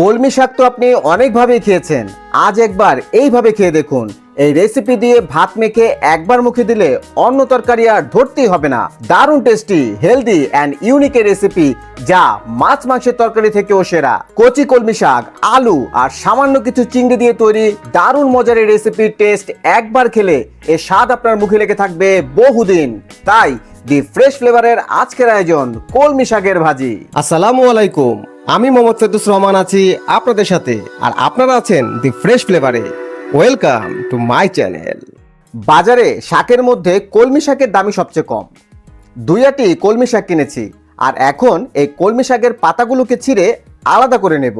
কলমি শাক তো আপনি অনেকভাবেই খেয়েছেন। আজ একবার এইভাবে খেয়ে দেখুন। এই রেসিপি দিয়ে ভাত মেখে একবার মুখে দিলে অন্য তরকারি আর ধরতেই হবে না। দারুণ tasty healthy and unique recipe যা মাছ মাংসের তরকারি থেকেও সেরা। কচি কলমি শাক, আলু আর সামান্য কিছু চিংড়ি দিয়ে তৈরি দারুণ মজার এই রেসিপির টেস্ট একবার খেলে এর স্বাদ আপনার মুখে লেগে থাকবে বহুদিন। তাই দি ফ্রেশ ফ্লেভারের আজকের আয়োজন কলমি শাকের ভাজি। আসসালামু আলাইকুম। আমি মোহাম্মদ ফেদুস রহমান আছি আপনাদের সাথে, আর আপনারা আছেন দি ফ্রেশ ফ্লেভারে ওয়েলকাম টু মাই চ্যানেল বাজারে শাকের মধ্যে কলমি শাকের দামই সবচেয়ে কম। দুই আটি কলমি শাক কিনেছি, আর এখন এই কলমি শাকের পাতাগুলোকে ছিঁড়ে আলাদা করে নেব।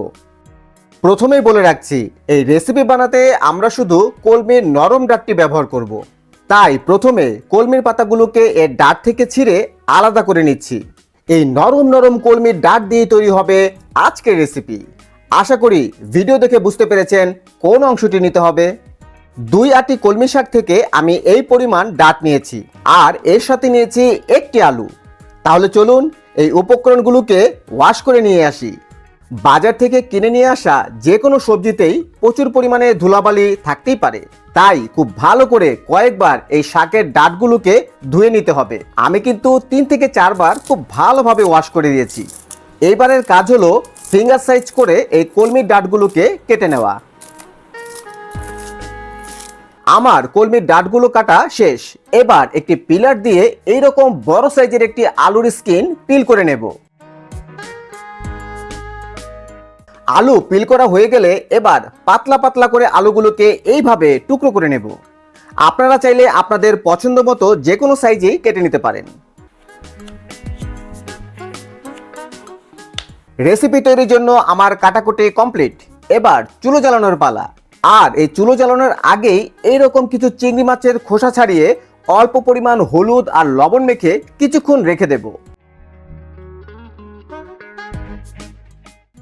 প্রথমেই বলে রাখছি, এই রেসিপি বানাতে আমরা শুধু কলমির নরম ডাঁটটি ব্যবহার করব। তাই প্রথমে কলমির পাতাগুলোকে এর ডাঁট থেকে ছিঁড়ে আলাদা করে নিচ্ছি। এই নরম নরম কলমির ডাট দিয়ে তৈরি হবে আজকের রেসিপি আশা করি ভিডিও দেখে বুঝতে পেরেছেন কোন অংশটি নিতে হবে। দুই আটি কলমি শাক থেকে আমি এই পরিমাণ ডাট নিয়েছি আর এর সাথে নিয়েছি একটি আলু। তাহলে চলুন এই উপকরণগুলোকে ওয়াশ করে নিয়ে আসি। বাজার থেকে কিনে নিয়ে আসা যে কোনো সবজিতেই প্রচুর পরিমাণে ধুলাবালি থাকতেই পারে। তাই খুব ভালো করে কয়েকবার এই শাকের ডাঁটগুলোকে ধুয়ে নিতে হবে। আমি কিন্তু তিন থেকে চারবার খুব ভালোভাবে ওয়াশ করে দিয়েছি এইবারের কাজ হলো ফিঙ্গার সাইজ করে এই কলমির ডাঁটগুলোকে কেটে নেওয়া। আমার কলমির ডাঁটগুলো কাটা শেষ। এবার একটি পিলার দিয়ে এইরকম বড় সাইজের একটি আলুর স্কিন পিল করে নেব। আলু পিল করা হয়ে গেলে এবার পাতলা পাতলা করে আলুগুলোকে এইভাবে টুকরো করে নেব। আপনারা চাইলে আপনাদের পছন্দ মতো যে কোনো সাইজেই কেটে নিতে পারেন। রেসিপি তৈরির জন্য আমার কাটাকুটি কমপ্লিট। এবার চুলো জ্বালানোর পালা। আর এই চুলো জ্বালানোর আগেই এইরকম কিছু চিংড়ি মাছের খোসা ছাড়িয়ে অল্প পরিমাণ হলুদ আর লবণ মেখে কিছুক্ষণ রেখে দেব।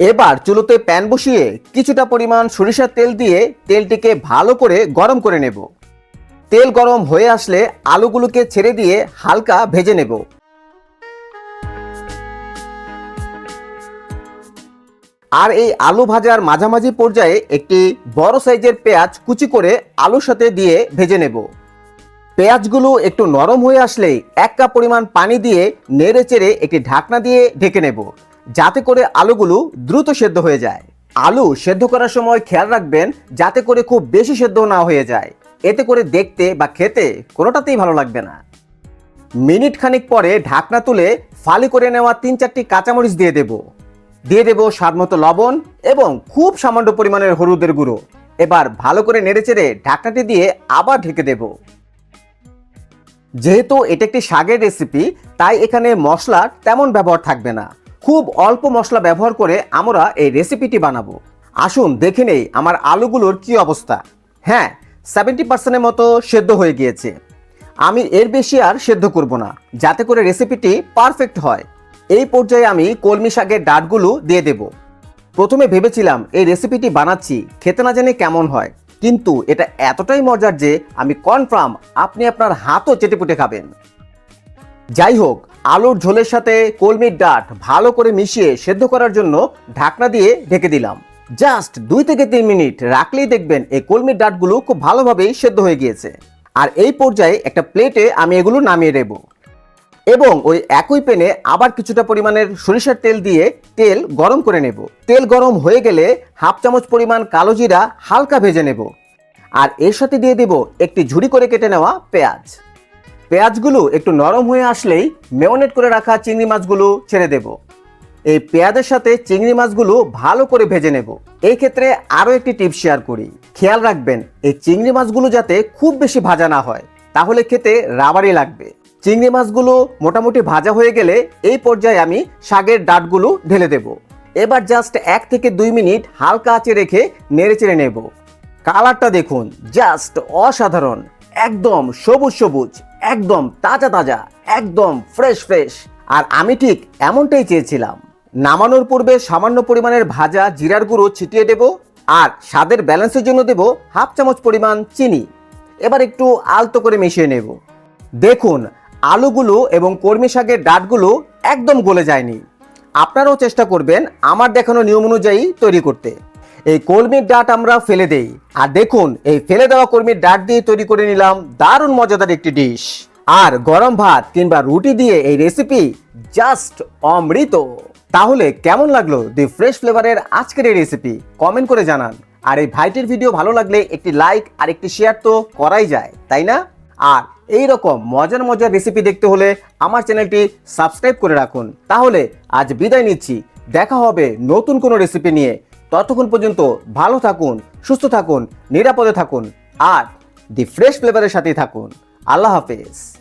এবার চুলোতে প্যান বসিয়ে কিছুটা পরিমাণ সরিষার তেল দিয়ে তেলটিকে ভালো করে গরম করে নেব। তেল গরম হয়ে আসলে আলুগুলোকে ছেড়ে দিয়ে হালকা ভেজে নেব। আর এই আলু ভাজার মাঝামাঝি পর্যায়ে একটি বড় সাইজের পেঁয়াজ কুচি করে আলুর সাথে দিয়ে ভেজে নেব। পেঁয়াজগুলো একটু নরম হয়ে আসলেই এক কাপ পরিমাণ পানি দিয়ে নেড়ে চেড়ে একটি ঢাকনা দিয়ে ঢেকে নেব। যাতে করে আলুগুলো দ্রুত সেদ্ধ হয়ে যায়। আলু সেদ্ধ করার সময় খেয়াল রাখবেন, যাতে করে খুব বেশি সেদ্ধ না হয়ে যায়। এতে করে দেখতে বা খেতে কোনোটাতেই ভালো লাগবে না। মিনিট খানিক পরে ঢাকনা তুলে ফালি করে নেওয়া তিন চারটি কাঁচামরিচ দিয়ে দেব। দিয়ে দেব স্বাদ মতো লবণ এবং খুব সামান্য পরিমাণের হলুদের গুঁড়ো। এবার ভালো করে নেড়েচেড়ে ঢাকনাটি দিয়ে আবার ঢেকে দেব। যেহেতু এটা একটি শাকের রেসিপি তাই এখানে মশলা তেমন ব্যবহার থাকবে না। খুব অল্প মশলা ব্যবহার করে আমরা এই রেসিপিটি বানাবো। আসুন দেখে নেই আমার আলুগুলোর কি অবস্থা। হ্যাঁ সেভেন্টি পার্সেন্টের মতো সেদ্ধ হয়ে গিয়েছে। আমি এর বেশি আর সেদ্ধ করব না, যাতে করে রেসিপিটি পারফেক্ট হয়। এই পর্যায়ে আমি কলমি শাকের ডাঁটগুলো দিয়ে দেব। প্রথমে ভেবেছিলাম এই রেসিপিটি বানাচ্ছি, খেতে না জানি কেমন হয়। কিন্তু এটা এতটাই মজার যে আমি কনফার্ম আপনি আপনার হাতও চেটেপুটে খাবেন। যাই হোক আলুর ঝোলের সাথে কলমির ডাঁট ভালো করে মিশিয়ে সেদ্ধ করার জন্য ঢাকনা দিয়ে ঢেকে দিলাম। জাস্ট দুই থেকে তিন মিনিট রাখলেই দেখবেন এই কলমির ডাঁটগুলো খুব ভালোভাবেই সেদ্ধ হয়ে গিয়েছে। আর এই পর্যায়ে একটা প্লেটে আমি এগুলো নামিয়ে দেব এবং ওই একই প্যানে আবার কিছুটা পরিমাণের সরিষার তেল দিয়ে তেল গরম করে নেব। তেল গরম হয়ে গেলে হাফ চামচ পরিমাণ কালো জিরা হালকা ভেজে নেব। আর এর সাথে দিয়ে দেব একটি ঝুড়ি করে কেটে নেওয়া পেঁয়াজ। পেঁয়াজগুলো একটু নরম হয়ে আসলেই মেয়নেট করে রাখা চিংড়ি মাছগুলো ছেড়ে দেব। এই পেঁয়াজের সাথে চিংড়ি মাছগুলো ভালো করে ভেজে নেব। এই ক্ষেত্রে আরও একটি টিপ শেয়ার করি। খেয়াল রাখবেন, এই চিংড়ি মাছগুলো যাতে খুব বেশি ভাজা না হয়, তাহলে খেতে রাবারই লাগবে। চিংড়ি মাছগুলো মোটামুটি ভাজা হয়ে গেলে এই পর্যায়ে আমি শাকের ডাঁটগুলো ঢেলে দেব। এবার জাস্ট এক থেকে দুই মিনিট হালকা আঁচে রেখে নেড়ে চেড়ে নেব। কালারটা দেখুন জাস্ট অসাধারণ, একদম সবুজ সবুজ। একদম তাজা তাজা, একদম ফ্রেশ ফ্রেশ আর আমি ঠিক এমনটাই চেয়েছিলাম। নামানোর পূর্বে সামান্য পরিমাণের ভাজা, জিরার গুঁড়ো ছিটিয়ে দেব আর স্বাদের ব্যালেন্সের জন্য দেব হাফ চামচ পরিমাণ চিনি। এবার একটু আলতো করে মিশিয়ে নেব। দেখুন, আলুগুলো এবং কর্মী শাকের ডাঁটগুলো একদম গলে যায়নি। আপনারাও চেষ্টা করবেন আমার দেখানো নিয়ম অনুযায়ী তৈরি করতে। এই কলমির ডাট আমরা ফেলে দেই। আর দেখুন, এই ফেলে দেওয়া কলমির ডাট দিয়ে তৈরি করে নিলাম দারুণ মজাদার একটি ডিশ। আর গরম ভাত কিংবা রুটি দিয়ে এই রেসিপি জাস্ট অমৃত। তাহলে কেমন লাগল দি ফ্রেশ ফ্লেভারের আজকের এই রেসিপি কমেন্ট করে জানান। আর এই ভাইটির ভিডিও ভালো লাগলে একটি লাইক আর একটি শেয়ার তো করাই যায়, তাই না? আর এই রকম মজার মজার রেসিপি দেখতে হলে আমার চ্যানেলটি সাবস্ক্রাইব করে রাখুন। তাহলে আজ বিদায় নিচ্ছি। দেখা হবে নতুন কোনো রেসিপি নিয়ে। ততক্ষণ পর্যন্ত ভালো থাকুন, সুস্থ থাকুন, নিরাপদে থাকুন, আর দি ফ্রেশ ফ্লেভারের সাথেই থাকুন। আল্লাহ হাফেজ।